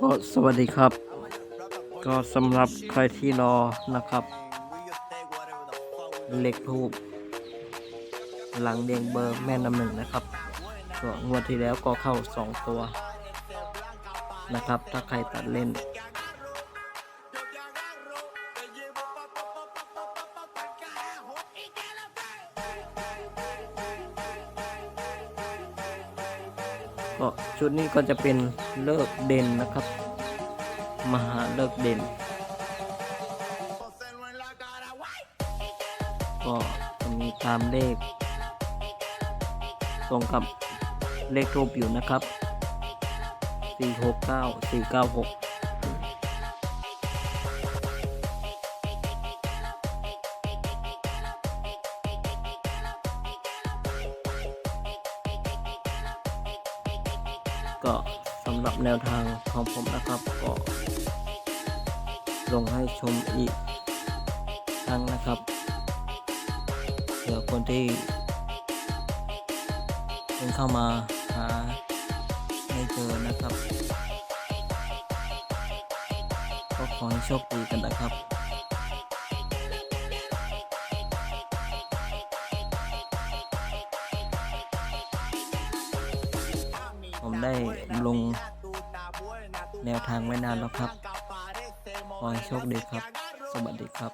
ก็สวัสดีครับ ก็สำหรับใครที่รอนะครับ เล็กทูบหลังเดียงเบอร์แม่น้ำหนึ่งนะครับก็งวดที่แล้วก็เข้าสองตัวนะครับ ถ้าใครตัดเล่น ก็ชุดนี้ก็จะเป็นเลิกเด่นนะครับ มหาเลิกเด่น ก็จะมีตามเลข ตรงกับเลขรูปอยู่นะครับ 469 496 ก็สำหรับแนวทางของผมนะครับก็ลงให้ชมอีกครั้งนะครับเผื่อคนที่เพิ่งเข้ามาหาไม่เจอนะครับ ก็ขอให้โชคดีกันนะครับ ได้ลงแนวทางไว้นานแล้วครับขอให้โชคดีครับ สวัสดีครับ